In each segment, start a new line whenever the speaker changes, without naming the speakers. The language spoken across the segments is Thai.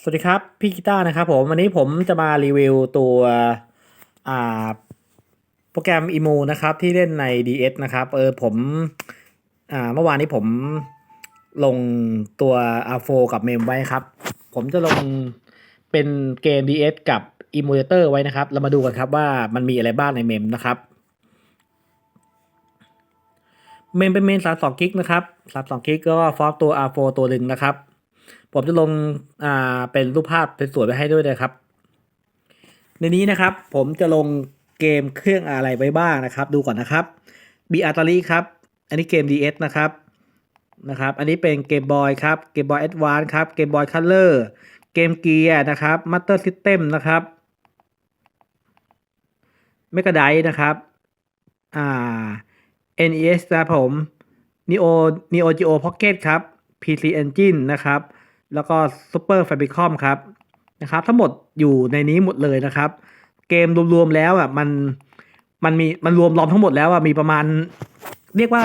สวัสดีครับ พี่กีตาร์นะครับผมวันนี้ผมจะมารีวิวตัวโปรแกรม e m u นะครับ ที่เล่นใน DS นะครับเออผมเมื่อวานนี้ผมลงตัว R4 กับเมมไว้ครับ ผมจะลงเป็นเกม DS กับ Emulator ไว้นะครับ เรามาดูกันครับว่ามันมีอะไรบ้างในเมมนะครับเมมเป็นเมน32กิกนะครับ32กิกก็ฟอร์ตัว R4 ตัวหนึ่งนะครับ ผมจะลงอ่าเป็นรูปภาพสวยๆไปให้ด้วยนะครับ ในนี้นะครับ ผมจะลงเกมเครื่องอะไรไว้บ้างนะครับ ดูก่อนนะครับบีอาร์ตาลีครับ อันนี้เกม DS นะครับนะครับ อันนี้เป็นเกมบอยครับเกมบอยแอดวานครับเกมบอยคัลเลอร์เกมเกียร์นะครับมัตเตอร์ซิสเต็มนะครับเมก a ไดนะครับอ่า NES นะครับผม Neo Neo Geo Pocket ครับ PC Engine นะครับ แล้วก็ Super Famicom ครับนะครับ ทั้งหมดอยู่ในนี้หมดเลยนะครับ เกมรวมๆแล้วอะมันมันมีมันรวมรอมทั้งหมดแล้วอะมีประมาณ เรียกว่า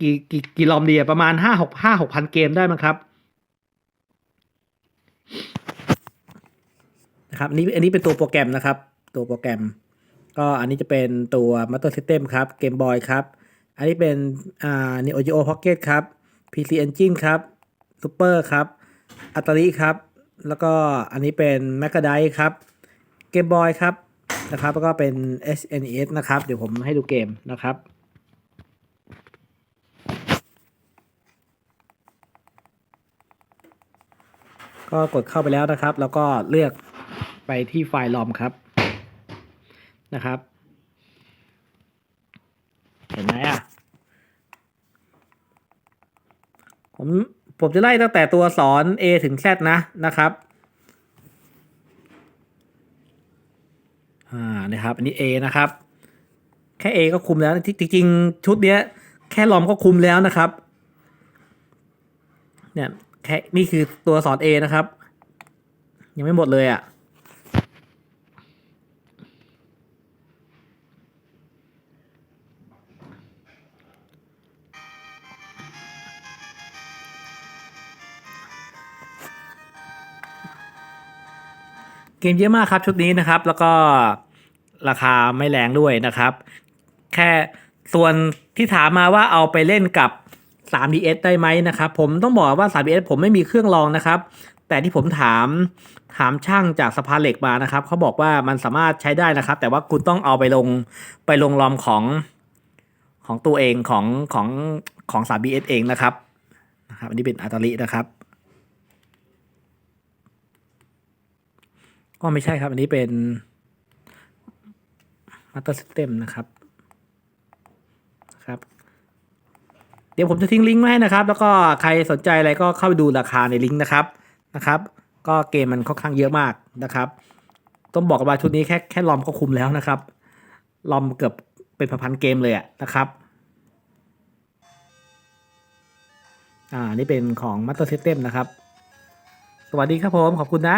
กี่กี่กี่รอมดีอะประมาณห้าหกห้าหกพันเกมได้มั้งครับนะครับนนี้อันนี้เป็นตัวโปรแกรมนะครับ ตัวโปรแกรม ก็อันนี้จะเป็นตัว Master System ครับ Game Boy ครับ อันนี้เป็นอ่า Neo Geo Pocket ครับ PC Engine ครับ Super ครับ อัตลีครับ แล้วก็อันนี้เป็น m a c a d i ครับเกมบอยครับนะครับแล้วก็เป็น SNES นะครับ เดี๋ยวผมให้ดูเกมนะครับก็กดเข้าไปแล้วนะครับ แล้วก็เลือกไปที่ไฟล์ลอมครับนะครับ เห็นไหมอะผม ผมจะไล่ตั้งแต่ตัวสอน A ถึง Z นะนะครับอ่านะครับ อันนี้ A นะครับ แค่ A ก็คุมแล้วจริงๆชุดเนี้ย แค่ลอมก็คุมแล้วนะครับ เนี่ยแค่นี่คือตัวสอน A นะครับ ยังไม่หมดเลยอะ่ะ เกมเยอะมากครับชุดนี้นะครับ แล้วก็ราคาไม่แรงด้วยนะครับ แค่ส่วนที่ถามมาว่าเอาไปเล่นกับ 3DS ได้ไหมนะครับ ผมต้องบอกว่า 3DS ผมไม่มีเครื่องรองนะครับ แต่ที่ผมถามถามช่างจากสภาเหล็กมานะครับเขาบอกว่ามันสามารถใช้ได้นะครับ แต่ว่าคุณต้องเอาไปลงไปลงรอมของของตัวเองของของของ 3DS เองนะครับนะครับ อันนี้เป็นอัตลินะครับ ก็ไม่ใช่ครับ อันนี้เป็น Master System นะครับครับ เดี๋ยวผมจะทิ้งลิงก์ไว้ให้นะครับ แล้วก็ใครสนใจอะไรก็เข้าไปดูราคาในลิงก์นะครับนะครับ ก็เกมมันค่อนข้างเยอะมากนะครับ ต้องบอกกันว่าชุดนี้แค่แค่ลอมก็คุมแล้วนะครับ ลอมเกือบเป็นพันเกมเลยอะนะครับอ่า นี่เป็นของ Master System นะครับ สวัสดีครับผม ขอบคุณนะ